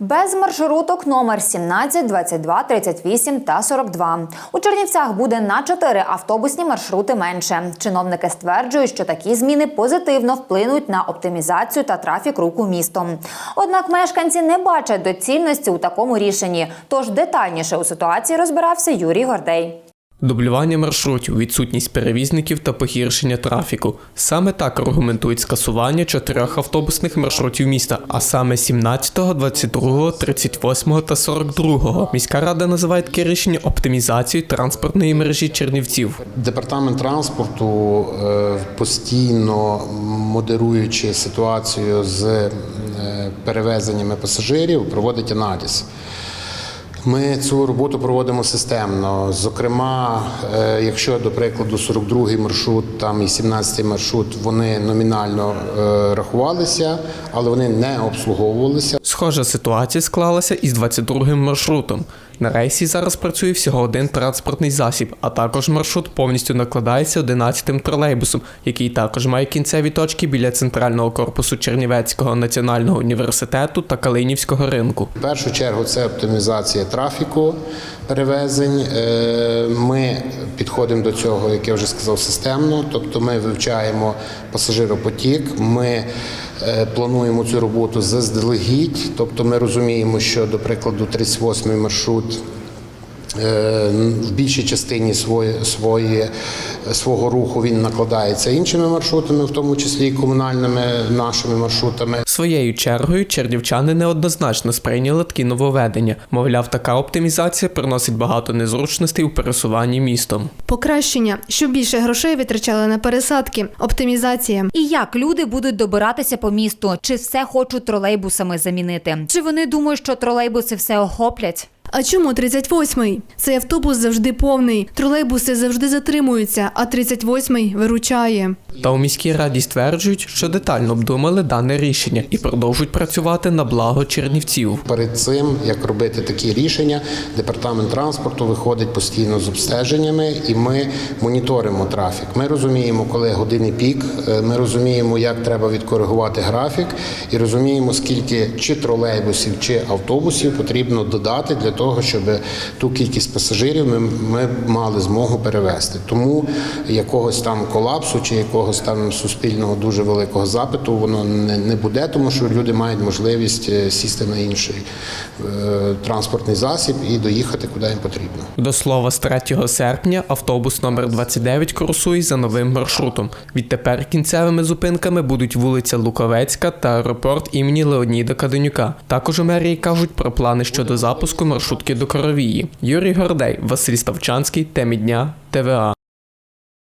Без маршруток номер 17, 22, 38 та 42. У Чернівцях буде на 4 автобусні маршрути менше. Чиновники стверджують, що такі зміни позитивно вплинуть на оптимізацію та трафік руху містом. Однак мешканці не бачать доцільності у такому рішенні. Тож детальніше у ситуації розбирався Юрій Гордей. Дублювання маршрутів, відсутність перевізників та погіршення трафіку. Саме так аргументують скасування чотирьох автобусних маршрутів міста, а саме 17, 22, 38 та 42. Міська рада називає таке рішення оптимізацією транспортної мережі Чернівців. Департамент транспорту е, постійно модеруючи ситуацію з е, перевезеннями пасажирів, проводить аналіз. Ми цю роботу проводимо системно. Зокрема, е, якщо до прикладу 42-й маршрут там і 17-й маршрут вони номінально е, рахувалися, але вони не обслуговувалися. Схожа ситуація склалася із 22-м маршрутом. На рейсі зараз працює всього один транспортний засіб, а також маршрут повністю накладається 11-тим тролейбусом, який також має кінцеві точки біля центрального корпусу Чернівецького національного університету та Калинівського ринку. В першу чергу це оптимізація трафіку перевезень. Е, Ми підходимо до цього, як я вже сказав, системно. Тобто ми вивчаємо пасажиропотік, ми е, плануємо цю роботу заздалегідь. Тобто ми розуміємо, що, до прикладу, 38-й маршрут. е, В більшій частині свої, свої, свого руху він накладається іншими маршрутами, в тому числі і комунальними нашими маршрутами. Своєю чергою чернівчани неоднозначно сприйняли такі нововведення. Мовляв, така оптимізація приносить багато незручностей у пересуванні містом. Покращення, щоб більше грошей витрачали на пересадки, оптимізація. І як люди будуть добиратися по місту? Чи все хочуть тролейбусами замінити? Чи вони думають, що тролейбуси все охоплять? А чому 38-й? Цей автобус завжди повний, тролейбуси завжди затримуються, а 38-й виручає. Та у міській раді стверджують, що детально обдумали дане рішення і продовжують працювати на благо чернівців. Перед цим, як робити такі рішення, департамент транспорту виходить постійно з обстеженнями, і ми моніторимо трафік. Ми розуміємо, коли години пік. е, Ми розуміємо, як треба відкоригувати графік, і розуміємо, скільки чи тролейбусів, чи автобусів потрібно додати для того, щоб ту кількість пасажирів ми, ми мали змогу перевезти. Тому якогось там колапсу чи якогось там суспільного дуже великого запиту воно не, не буде, тому що люди мають можливість е, сісти на інший е, транспортний засіб і доїхати куди їм потрібно. До слова, з 3 серпня автобус номер 29 курсує за новим маршрутом. Відтепер кінцевими зупинками будуть вулиця Луковецька та аеропорт імені Леоніда Каденюка. Також у мерії кажуть про плани щодо запуску маршрутки до Коровії. Юрій Гордей, Василь Ставчанський, темі дня, ТВА.